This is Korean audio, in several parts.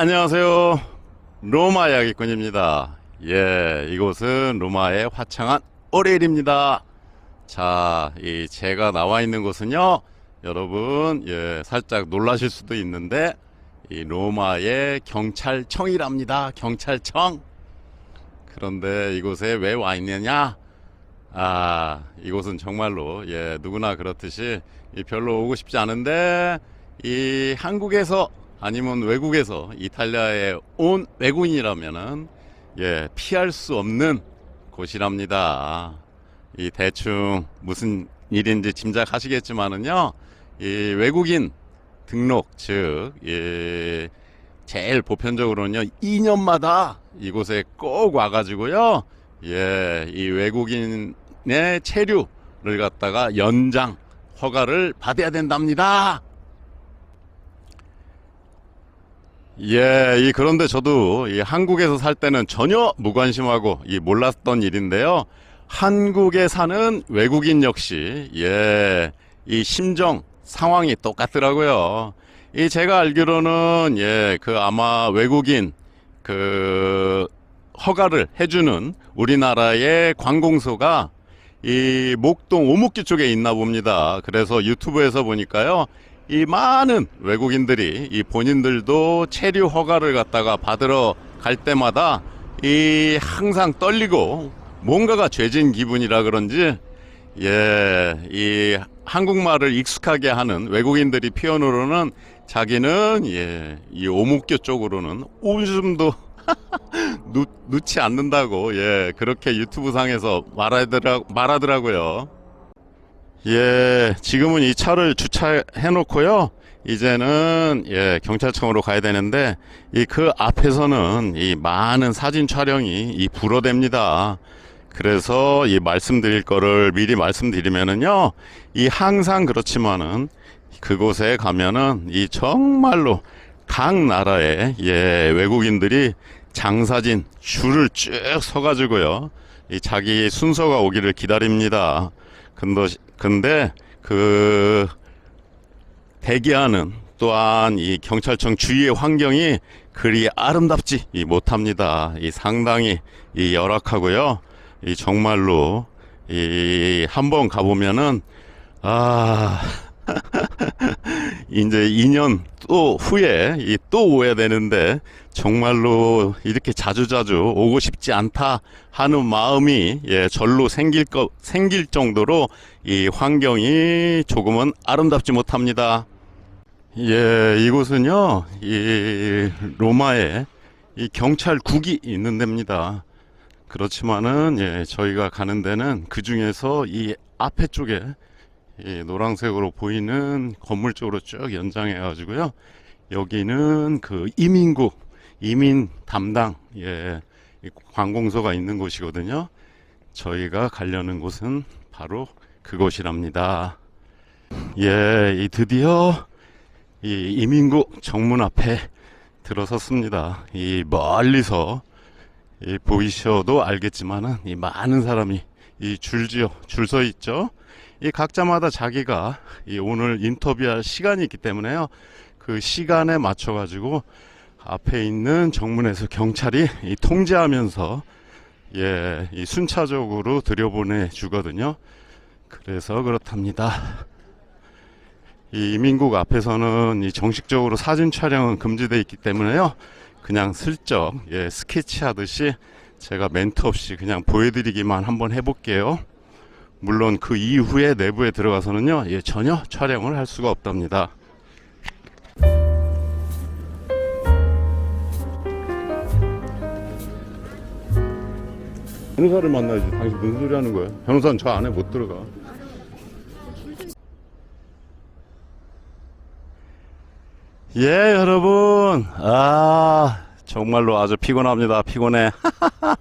안녕하세요. 로마 이야기꾼입니다. 예, 이곳은 로마의 화창한 오레일입니다. 자, 이 제가 나와 있는 곳은요, 여러분, 예, 살짝 놀라실 수도 있는데, 이 로마의 경찰청이랍니다. 경찰청. 그런데 이곳에 왜 와 있느냐? 아, 이곳은 정말로, 예, 누구나 그렇듯이 이 별로 오고 싶지 않은데, 이 한국에서 아니면 외국에서 이탈리아에 온 외국인이라면은, 예, 피할 수 없는 곳이랍니다. 이 대충 무슨 일인지 짐작하시겠지만은요, 이 외국인 등록, 즉, 예, 제일 보편적으로는요, 2년마다 이곳에 꼭 와가지고요, 예, 이 외국인의 체류를 갖다가 연장 허가를 받아야 된답니다. 예, 이 그런데 저도 이 한국에서 살 때는 전혀 무관심하고 이 몰랐던 일인데요. 한국에 사는 외국인 역시 예, 이 심정 상황이 똑같더라고요. 이 제가 알기로는 예, 그 아마 외국인 그 허가를 해주는 우리나라의 관공서가 이 목동 오목기 쪽에 있나 봅니다. 그래서 유튜브에서 보니까요. 이 많은 외국인들이 이 본인들도 체류 허가를 갖다가 받으러 갈 때마다 이 항상 떨리고 뭔가가 죄진 기분이라 그런지 예, 이 한국말을 익숙하게 하는 외국인들이 표현으로는 자기는 예, 이 오목교 쪽으로는 웃음도 놓, 놓지 않는다고 예, 그렇게 유튜브 상에서 말하더라, 말하더라고요. 예, 지금은 이 차를 주차해 놓고요. 이제는 예, 경찰청으로 가야 되는데 이 그 앞에서는 이 많은 사진 촬영이 이 불어댑니다. 그래서 이 말씀드릴 거를 미리 말씀드리면은요. 이 항상 그렇지만은 그곳에 가면은 이 정말로 각 나라의 예, 외국인들이 장사진 줄을 쭉 서가지고요. 이 자기 순서가 오기를 기다립니다. 근데, 근데 그 대기하는 또한 이 경찰청 주위의 환경이 그리 아름답지 이 못합니다. 이 상당히 이 열악하고요. 이 정말로 이 한번 가보면은 아 이제 2년 또 후에 이또 오야 되는데 정말로 이렇게 자주 자주 오고 싶지 않다 하는 마음이 예 절로 생길 거 생길 정도로 이 환경이 조금은 아름답지 못합니다. 예, 이곳은요, 이 로마에 이 경찰국이 있는 데입니다. 그렇지만은 예, 저희가 가는 데는 그 중에서 이 앞에 쪽에 이 노란색으로 보이는 건물 쪽으로 쭉 연장해 가지고요. 여기는 그 이민국 이민 담당 예, 이 관공서가 있는 곳이거든요. 저희가 가려는 곳은 바로 그곳이랍니다. 예, 이 드디어 이 이민국 정문 앞에 들어섰습니다. 이 멀리서 이 보이셔도 알겠지만은 이 많은 사람이 이 줄지어 줄 서 있죠. 이 각자마다 자기가 이 오늘 인터뷰할 시간이 있기 때문에요. 그 시간에 맞춰 가지고 앞에 있는 정문에서 경찰이 이 통제하면서 예, 이 순차적으로 들여보내 주거든요. 그래서 그렇답니다. 이 이민국 앞에서는 이 정식적으로 사진 촬영은 금지되어 있기 때문에요. 그냥 슬쩍 예, 스케치 하듯이 제가 멘트 없이 그냥 보여드리기만 한번 해볼게요. 물론 그 이후에 내부에 들어가서는요, 예, 전혀 촬영을 할 수가 없답니다. 변호사를 만나야지. 당신 무슨 소리 하는 거야? 변호사는 저 안에 못 들어가. 예, 여러분. 아, 정말로 아주 피곤합니다. 피곤해.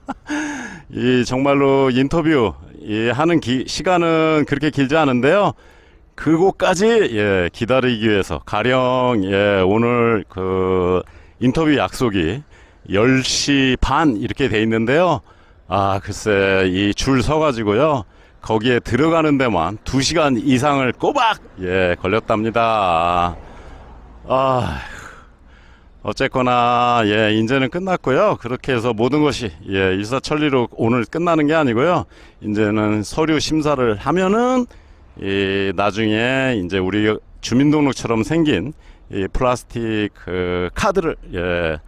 이 정말로 인터뷰 이 하는 기, 시간은 그렇게 길지 않은데요. 그곳까지 예, 기다리기 위해서 가령 예, 오늘 그 인터뷰 약속이 10시 반 이렇게 돼 있는데요. 아, 글쎄 이 줄 서 가지고요. 거기에 들어가는 데만 2시간 이상을 꼬박 예, 걸렸답니다. 아, 어쨌거나 예 이제는 끝났고요. 그렇게 해서 모든 것이 예 일사천리로 오늘 끝나는 게 아니고요. 이제는 서류 심사를 하면은 이 나중에 이제 우리 주민등록처럼 생긴 이 플라스틱 그 카드를 예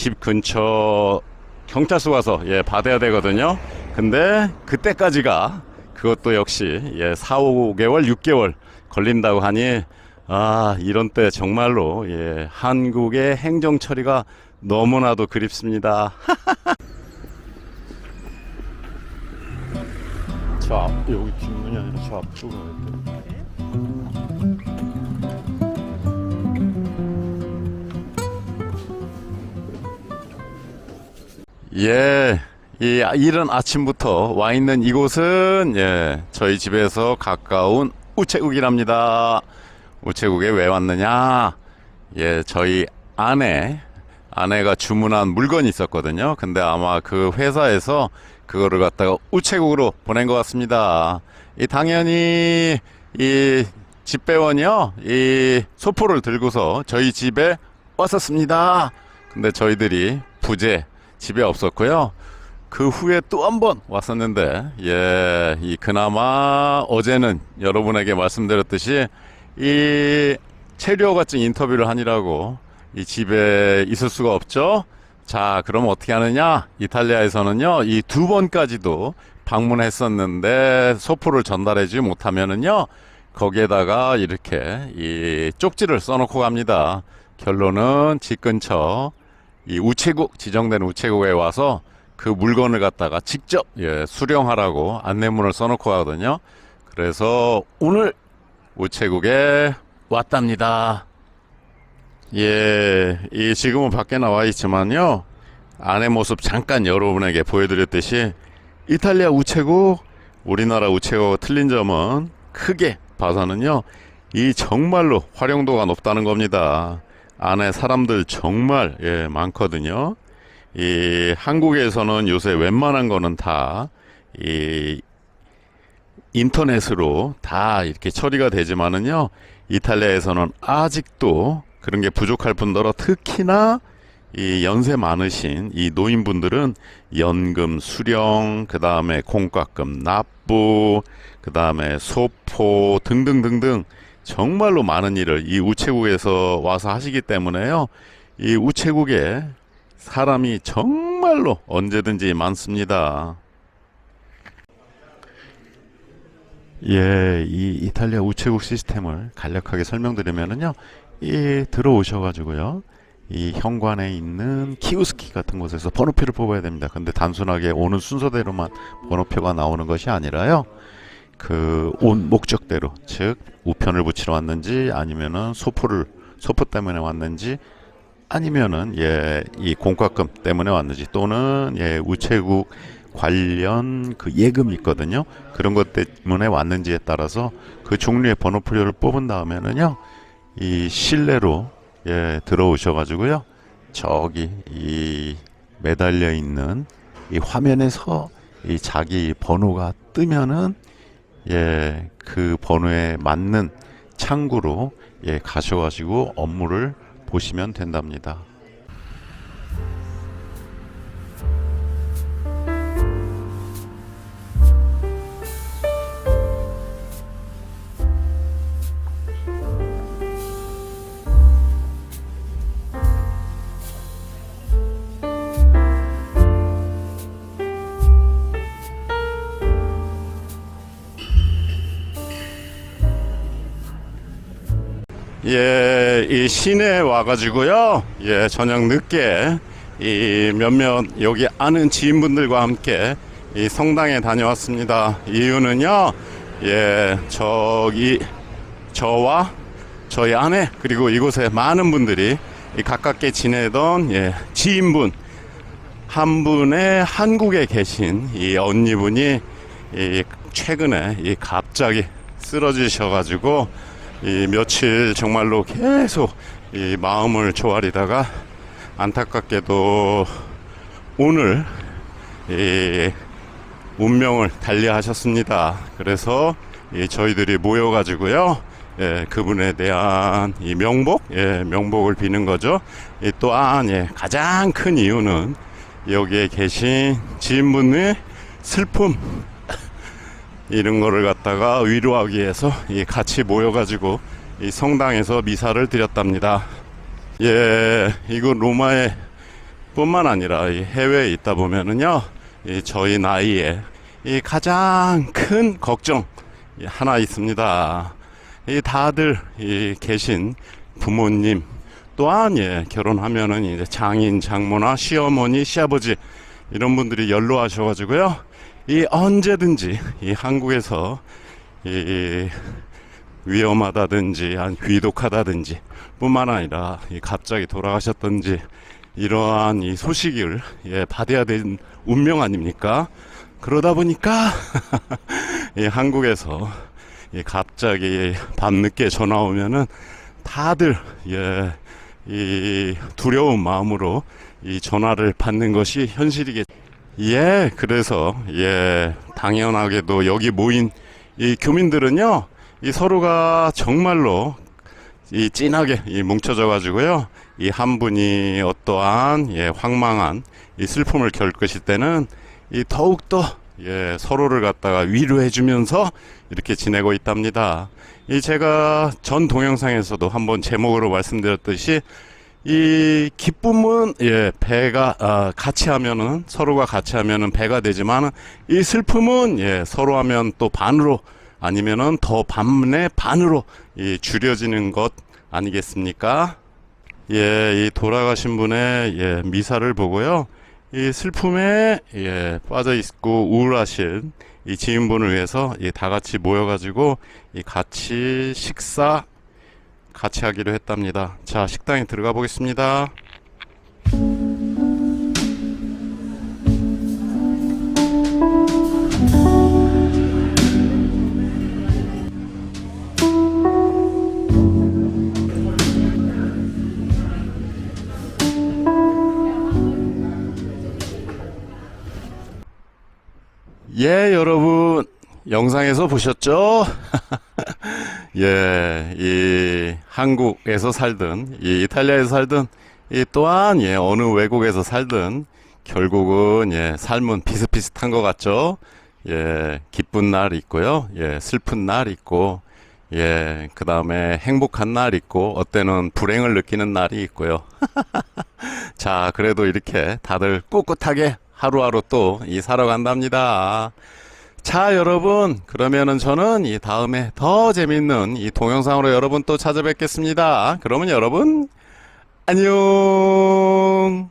집 근처 경찰서 가서 예 받아야 되거든요. 근데 그때까지가 그것도 역시 예 4, 5개월, 6개월 걸린다고 하니 아 이런 때 정말로 예 한국의 행정 처리가 너무나도 그립습니다. 저 앞, 여기 뒷문이 아니라 저 앞쪽으로 가야 돼. 예, 이 이른 아침부터 와 있는 이곳은 예, 저희 집에서 가까운 우체국이랍니다. 우체국에 왜 왔느냐? 예, 저희 아내 아내가 주문한 물건이 있었거든요. 근데 아마 그 회사에서 그거를 갖다가 우체국으로 보낸 것 같습니다. 이 당연히 이 집배원이요, 이 소포를 들고서 저희 집에 왔었습니다. 근데 저희들이 부재 집에 없었고요. 그 후에 또 한 번 왔었는데, 예, 이 그나마 어제는 여러분에게 말씀드렸듯이 이 체류허가증 인터뷰를 하니라고 이 집에 있을 수가 없죠. 자, 그럼 어떻게 하느냐? 이탈리아에서는요, 이 두 번까지도 방문했었는데 소포를 전달해주지 못하면은요, 거기에다가 이렇게 이 쪽지를 써놓고 갑니다. 결론은 집 근처 이 우체국 지정된 우체국에 와서 그 물건을 갖다가 직접 예, 수령하라고 안내문을 써놓고 하거든요. 그래서 오늘 우체국에 왔답니다. 예, 이 지금은 밖에 나와 있지만요. 안의 모습 잠깐 여러분에게 보여드렸듯이 이탈리아 우체국, 우리나라 우체국과 틀린 점은 크게 봐서는요. 이 정말로 활용도가 높다는 겁니다. 안에 사람들 정말 예, 많거든요. 이 한국에서는 요새 웬만한 거는 다 이 인터넷으로 다 이렇게 처리가 되지만은요. 이탈리아에서는 아직도 그런 게 부족할 뿐더러 특히나 이 연세 많으신 이 노인분들은 연금 수령, 그 다음에 공과금 납부, 그 다음에 소포 등등등등 정말로 많은 일을 이 우체국에서 와서 하시기 때문에요. 이 우체국에 사람이 정말로 언제든지 많습니다. 예, 이 이탈리아 우체국 시스템을 간략하게 설명드리면은요, 이 들어오셔가지고요, 이 현관에 있는 키오스키 같은 곳에서 번호표를 뽑아야 됩니다. 근데 단순하게 오는 순서대로만 번호표가 나오는 것이 아니라요, 그 온 목적대로, 즉 우편을 붙이러 왔는지 아니면은 소포를 소포 때문에 왔는지 아니면은 예, 이 공과금 때문에 왔는지 또는 예, 우체국 관련 그 예금이 있거든요. 그런 것 때문에 왔는지에 따라서 그 종류의 번호표를 뽑은 다음에는요. 이 실내로 예, 들어오셔 가지고요. 저기 이 매달려 있는 이 화면에서 이 자기 번호가 뜨면은 예, 그 번호에 맞는 창구로 예, 가셔 가지고 업무를 보시면 된답니다. 예, 이 시내에 와가지고요. 예, 저녁 늦게 이 몇몇 여기 아는 지인분들과 함께 이 성당에 다녀왔습니다. 이유는요, 예, 저기 저와 저희 아내 그리고 이곳에 많은 분들이 이 가깝게 지내던 예, 지인분 한 분의 한국에 계신 이 언니분이 이 최근에 이 갑자기 쓰러지셔가지고 이 며칠 정말로 계속 이 마음을 조아리다가 안타깝게도 오늘 이 운명을 달리하셨습니다. 그래서 이 저희들이 모여가지고요 예, 그분에 대한 이 명복, 예, 명복을 비는 거죠. 이 또한 예, 가장 큰 이유는 여기에 계신 지인분의 슬픔 이런 거를 갖다가 위로하기 위해서 이 같이 모여가지고 이 성당에서 미사를 드렸답니다. 예, 이거 로마에 뿐만 아니라 이 해외에 있다 보면은요, 이 저희 나이에 이 가장 큰 걱정 이 하나 있습니다. 이 다들 이 계신 부모님 또한 예, 결혼하면은 이제 장인, 장모나 시어머니, 시아버지 이런 분들이 연로하셔가지고요, 이 언제든지 이 한국에서 이 위험하다든지 아니 귀독하다든지 뿐만 아니라 이 갑자기 돌아가셨던지 이러한 이 소식을 예, 받아야 되는 운명 아닙니까? 그러다 보니까 이 한국에서 이 갑자기 밤늦게 전화 오면은 다들 예, 이 두려운 마음으로 이 전화를 받는 것이 현실이겠. 예, 그래서 예, 당연하게도 여기 모인 이 교민들은요, 이 서로가 정말로 이 진하게 이 뭉쳐져 가지고요. 이 한 분이 어떠한 예, 황망한 이 슬픔을 겪으실 때는 이 더욱 더 예, 서로를 갖다가 위로해 주면서 이렇게 지내고 있답니다. 이 제가 전 동영상에서도 한번 제목으로 말씀드렸듯이 이 기쁨은 예 배가 아, 같이 하면은 서로가 같이 하면은 배가 되지만 이 슬픔은 예 서로 하면 또 반으로 아니면은 더 반의 반으로 이 줄여지는 것 아니겠습니까? 예, 이 돌아가신 분의 예, 미사를 보고요. 이 슬픔에 예, 빠져 있고 우울하신 이 지인분을 위해서 이다 같이 모여가지고 이 같이 식사 같이 하기로 했답니다. 자, 식당에 들어가 보겠습니다. 예, 여러분. 영상에서 보셨죠? 예, 이 한국에서 살든, 이 이탈리아에서 살든, 이 또한 예, 어느 외국에서 살든, 결국은 예, 삶은 비슷비슷한 것 같죠? 예, 기쁜 날 있고요. 예, 슬픈 날 있고, 예, 그 다음에 행복한 날 있고, 어때는 불행을 느끼는 날이 있고요. 자, 그래도 이렇게 다들 꿋꿋하게 하루하루 또 이 살아간답니다. 자, 여러분. 그러면은 저는 이 다음에 더 재밌는 이 동영상으로 여러분 또 찾아뵙겠습니다. 그러면 여러분, 안녕!